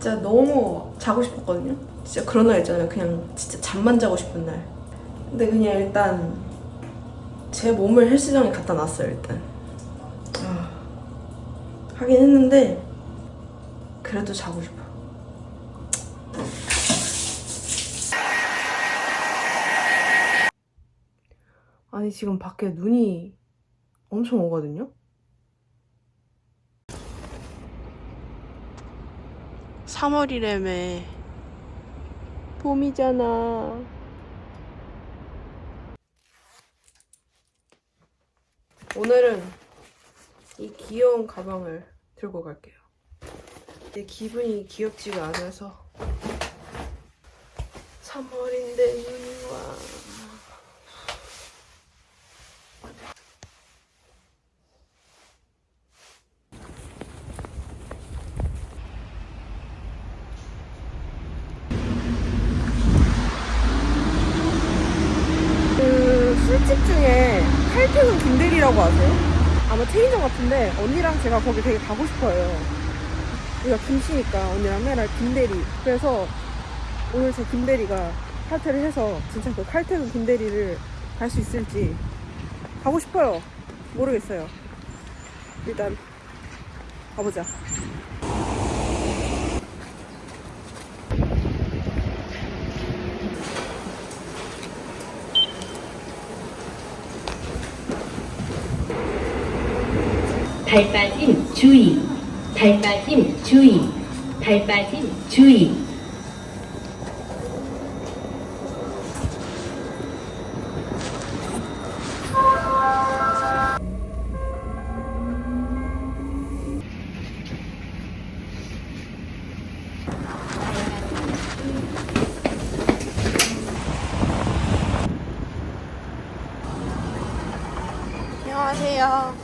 진짜 너무 자고 싶었거든요. 진짜 그런 날 있잖아요. 그냥 진짜 잠만 자고 싶은 날. 근데 그냥 일단 제 몸을 헬스장에 갖다 놨어요. 일단 아, 하긴 했는데 그래도 자고 싶어. 아니 지금 밖에 눈이 엄청 오거든요. 3월이래매. 봄이잖아. 오늘은 이 귀여운 가방을 들고 갈게요. 내 기분이 귀엽지가 않아서 3월인데 눈이 와 그 술집 중에 칼퇴근 김대리라고 아세요? 아마 체인점 같은데 언니랑 제가 거기 되게 가고 싶어요. 우리가 김씨니까 언니랑 맨날 김대리. 그래서 오늘 제 김대리가 칼퇴를 해서 진짜 그 칼퇴근 김대리를 갈 수 있을지 가고 싶어요. 모르겠어요. 일단 가보자. 발 빠짐 주의. 발 빠짐 주의. 발 빠짐 주의. 안녕하세요.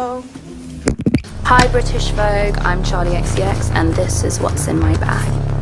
Hi, British Vogue. I'm Charlie XCX, and this is what's in my bag.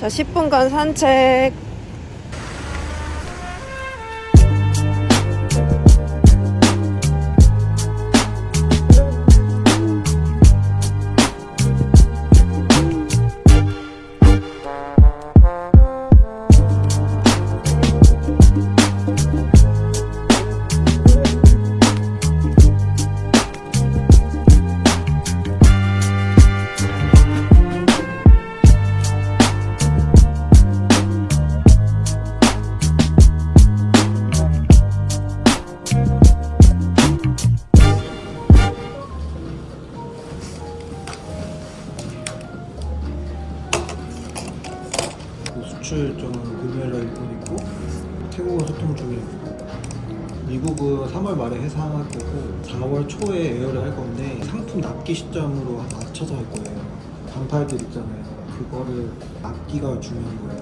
자, 10분간 산책. 수출 일정은 금요일 날 일본이고 태국은 소통 중이고 미국은 3월 말에 해상할 거고 4월 초에 에어를 할 건데 상품 납기 시점으로 맞춰서 할 거예요. 반팔들 있잖아요. 그거를 납기가 중요한 거예요.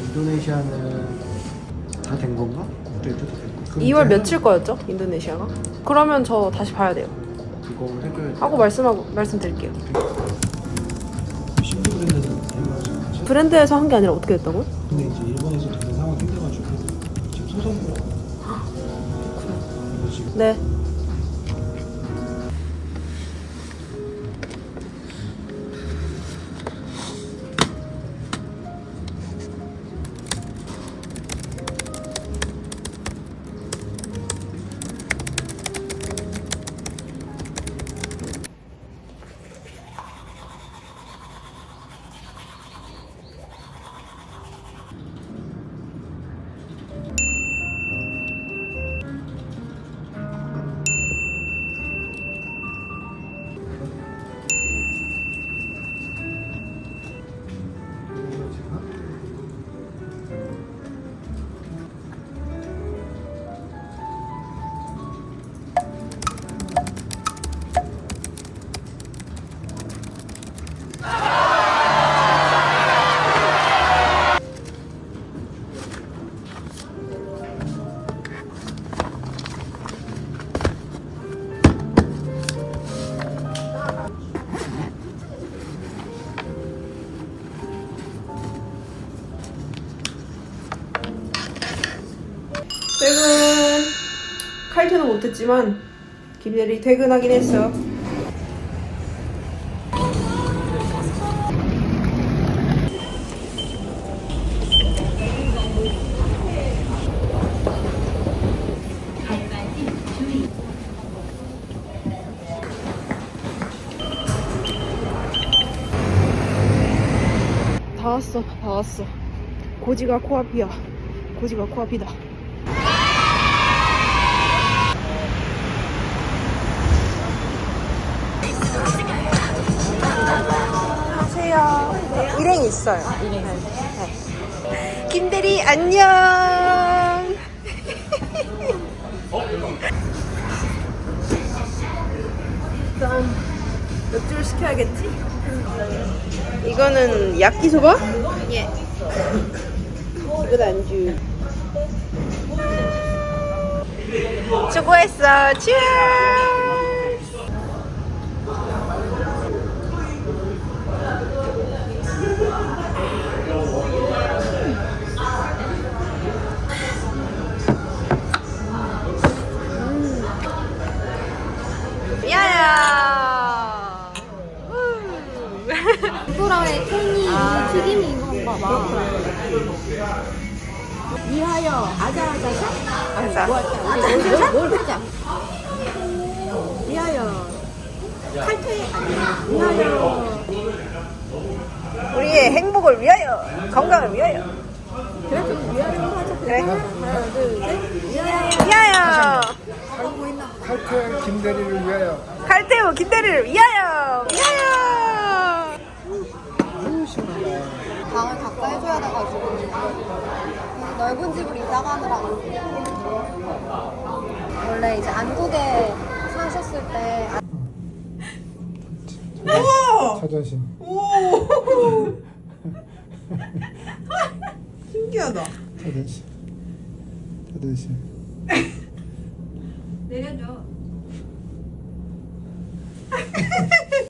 인도네시아는 다 된 건가? 업데이트도 됐고. 그럼 2월 제가 며칠 거였죠? 인도네시아가? 그러면 저 다시 봐야 돼요. 그거 해줘야지. 하고 말씀하고 말씀드릴게요. 브랜드에서 한 게 아니라 어떻게 됐다고요? 근데 이제 일본에서 되는 상황이 생겨가지고 지금 소송으로. 지금 네. 못했지만 김대리 퇴근하긴 했어. 다 왔어, 다 왔어. 고지가 코앞이야. 고지가 코앞이다. 안녕하세요. 일행 있어요. 일행. 네. 김대리 안녕. 일단 몇줄 시켜야겠지? 이거는 야끼소바? 예. 이건 안주. 수고했어. 치얼. 이거랑의 캔이 튀김인 건가 봐. 위하여 아자아자샤? 아자. 뭘, 뭘 듣자? 미아야. 칼퇴. 위하여. 우리의 행복을 위하여, 건강을 위하여. 그래 좀 위하여 하자. 그래. 하나 둘 셋. 위하여. 위하여. 칼퇴 김대리를 위하여. 칼퇴우 김대리를. 위하여. 방을 가까이 해줘야 돼가지고 넓은 집으로 이사 가느라고 원래 이제 안국에 사셨을 때 자존심. 오. 신기하다. 자존심. 자존심. 내려줘